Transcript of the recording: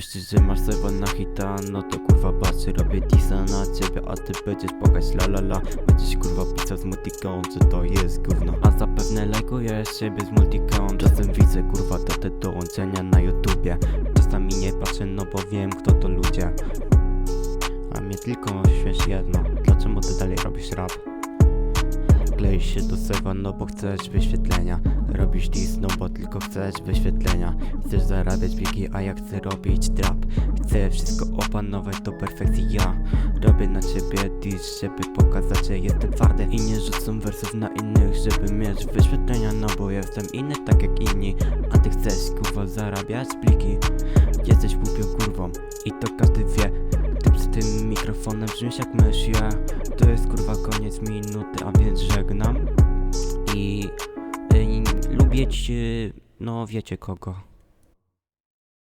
Myślisz, że masz sobie na hita, no to kurwa patrz, robię disa na ciebie, a ty będziesz płakać la la la. Kurwa pisał z multicount, że to jest gówno. A zapewne lajkujesz siebie z multicount Czasem widzę kurwa datę dołączenia na YouTubie. Czasami nie patrzę, no bo wiem kto to ludzie. A mnie tylko śmiesz jedno, dlaczego ty dalej robisz rap? Kleisz się do sewa, no bo chcesz wyświetlenia Robisz dis, no bo tylko chcesz wyświetlenia. Chcesz zarabiać biegi, a ja chcę robić trap. Chcę wszystko opanować do perfekcji ja Robię na ciebie dis, żeby pokazać, że jestem twardy I nie rzucam wersów na innych, żeby mieć wyświetlenia No bo jestem inny tak jak inni. A ty chcesz kurwa zarabiać pliki? Jesteś głupią kurwą i to każdy wie. Ty z tym mikrofonem brzmisz jak mysz, ja. To jest kurwa koniec minuty, a więc żegnam I, lubię ci, no wiecie kogo